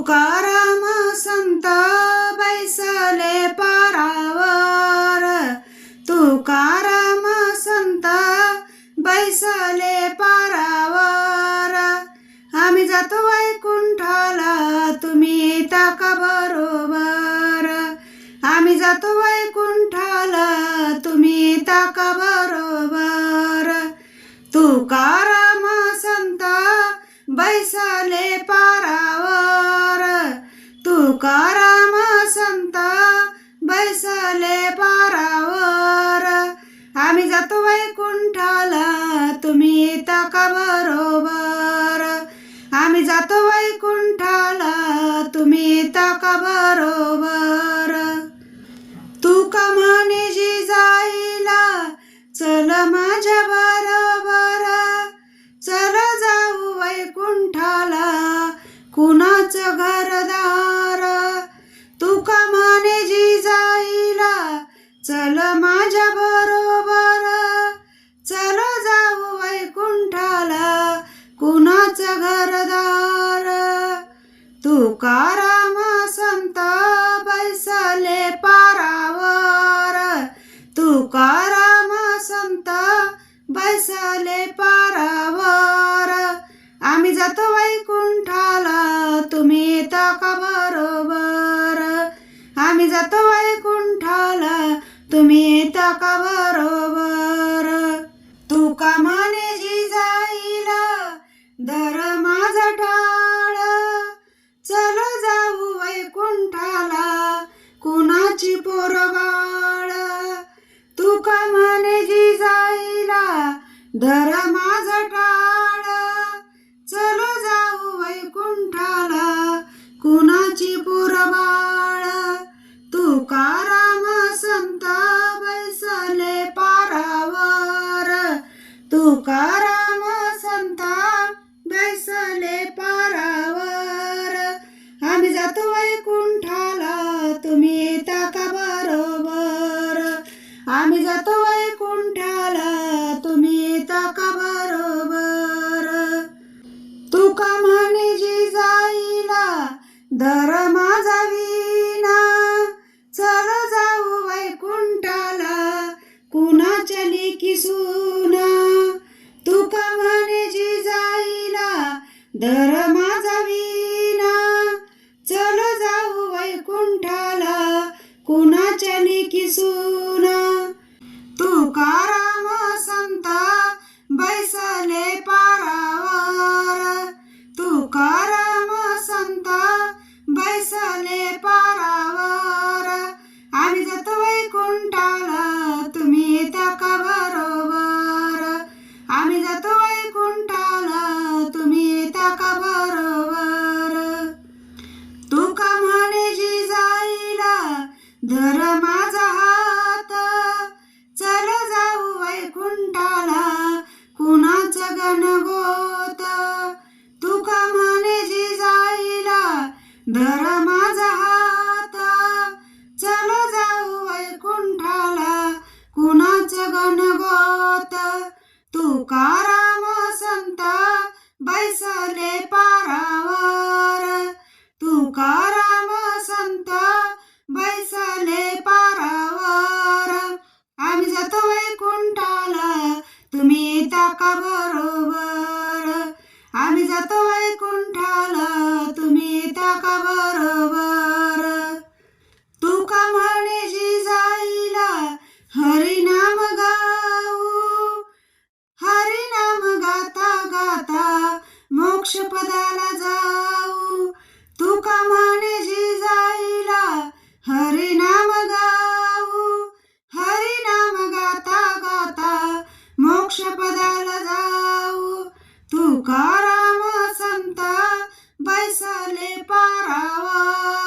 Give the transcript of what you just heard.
तुकाराम संत बैसले पारावर. तुकाराम संत बैसले पारावर. आम्ही जातो वैकुंठाला तुम्ही येता का बरोबर? आम्ही जातो वैकुंठाला तुम्ही येता का बरोबर? तुकाराम संत बैसले पारा तुकाराम संत बैसले पारावर. आम्ही जातो वैकुंठाला तुम्ही येता का बरोबर? आम्ही जातो वैकुंठाला तुम्ही येता का बरोबर? तू का म्हणे जी जाईला चल माझ्या बरोबर तुकाराम संत बैसले पारावर. तुकाराम संत बैसले पारावर. आम्ही जातो वैकुंठाला तुम्ही येता का बरोबर? आम्ही जातो वैकुंठाला तुम्ही येता का बरोबर? धर माझा टाळ. चल जाऊ वैकुंठाला कुणाची पोरबाळ? तुकाराम संता बैसले पारावर. तुकाराम संता बैसले पारावर. आम्ही जातो वैकुंठाला तुम्ही येता का बरोबर? आम्ही जातो वैकुंठ का बरोबर. तुका म्हणे जी जाईला दर माझा विना चल जाऊ वैकुंठाला कुणाच्या लेकी सुना. तुका म्हणे जी जाईला दर माझा धर माझा हात. चल जाऊ वैकुंठाला कुणाचं गणगोत तुका का म्हणे जी जाईला धर माझा हात. चल जाऊ वैकुंठाला कुणाचं गणगोत तुकाराम संत बैसले पाराव जातो वैकुंठाला. तुम्ही येता का बरोबर? आम्ही जातो वैकुंठाला. तुम्ही येता का बरोबर? बैसले पारावर